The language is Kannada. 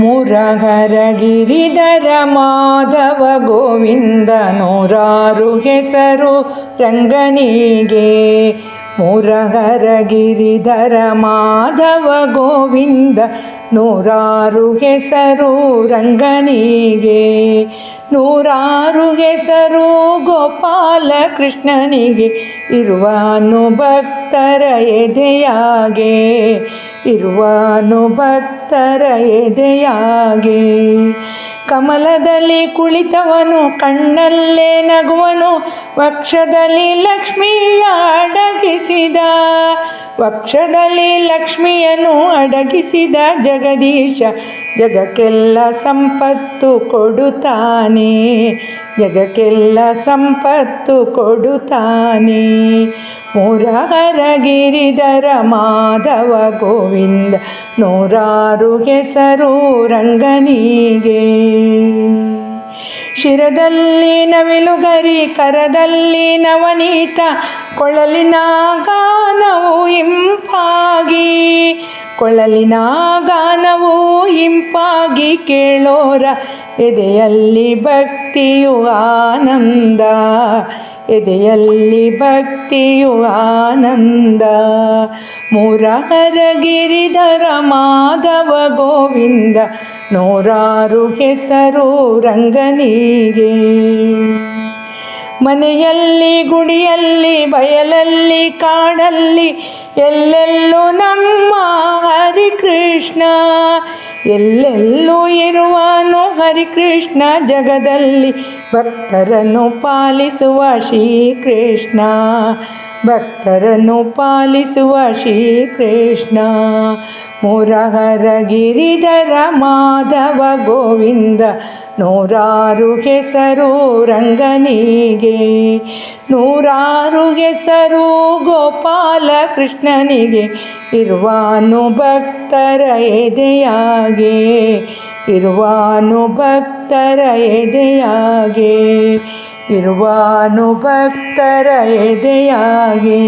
ಮುರಗರ ಗಿರಿಧರ ಮಾಧವ ಗೋವಿಂದ ನೂರಾರು ಹೆಸರು ರಂಗನಿಗೆ. ಮುರಗರ ಗಿರಿಧರ ಮಾಧವ ಗೋವಿಂದ ನೂರಾರು ಹೆಸರು ರಂಗನಿಗೆ. ನೂರಾರು ಹೆಸರು ಗೋಪಾಲ ಕೃಷ್ಣನಿಗೆ. ಇರುವನು ಭಕ್ತರ ಎದೆಯಾಗೆ. ಇರುವನು ಭಕ್ತರ ಎದೆಯಾಗೆ ಕಮಲದಲ್ಲಿ ಕುಳಿತವನು, ಕಣ್ಣಲ್ಲೇ ನಗುವನು, ವಕ್ಷದಲ್ಲಿ ಲಕ್ಷ್ಮಿಯ ಅಡಗಿಸಿದ. ವಕ್ಷದಲ್ಲಿ ಲಕ್ಷ್ಮಿಯನ್ನು ಅಡಗಿಸಿದ ಜಗದೀಶ ಜಗಕ್ಕೆಲ್ಲ ಸಂಪತ್ತು ಕೊಡುತ್ತಾನೆ, ಜಗಕ್ಕೆಲ್ಲ ಸಂಪತ್ತು ಕೊಡುತ್ತಾನೆ. ಮುರಹರ ಗಿರಿಧರ ಮಾಧವ ಗೋವಿಂದ ನೂರಾರು ಹೆಸರು ರಂಗನಿಗೆ. ಶಿರದಲ್ಲಿ ನವಿಲುಗರಿ ಕರದಲ್ಲಿ ನವನೀತ ಕೊಳಲಿನ ಗಾನವು ಇಂಪಾಗಿ. ಕೊಳಲಿನ ಗಾನವು ಇಂಪಾಗಿ ಕೇಳೋರ ಎದೆಯಲ್ಲಿ ಭಕ್ತಿಯು ಆನಂದ. ಎದೆಯಲ್ಲಿ ಭಕ್ತಿಯು ಆನಂದ. ಗಿರಿಧರ ಮಾಧವ ಗೋವಿಂದ ನೂರಾರು ಹೆಸರು ರಂಗನಿಗೆ. ಮನೆಯಲ್ಲಿ, ಗುಡಿಯಲ್ಲಿ, ಬಯಲಲ್ಲಿ, ಕಾಡಲ್ಲಿ ಎಲ್ಲೆಲ್ಲೂ ನಮ್ಮ ಹರಿಕೃಷ್ಣ, ಎಲ್ಲೆಲ್ಲೂ ಇರುವನು ಹರಿಕೃಷ್ಣ, ಜಗದಲ್ಲಿ ಭಕ್ತರನ್ನು ಪಾಲಿಸುವ ಶ್ರೀಕೃಷ್ಣ, ಭಕ್ತರನ್ನು ಪಾಲಿಸುವ ಶ್ರೀಕೃಷ್ಣ. ಮುರಹರ ಗಿರಿಧರ ಮಾಧವ ಗೋವಿಂದ, ನೂರಾರು ಹೆಸರು ರಂಗನಿಗೆ, ನೂರಾರು ಹೆಸರು ಗೋಪಾಲ ಕೃಷ್ಣನಿಗೆ ಇರುವಾನು ಭಕ್ತರ ಎದೆಯಾಗೆ ಇರುವಾನು ಭಕ್ತರ ಎದೆಯಾಗೆ ಇರುವಾನು ಭಕ್ತರ ಎದೆಯಾಗೆ.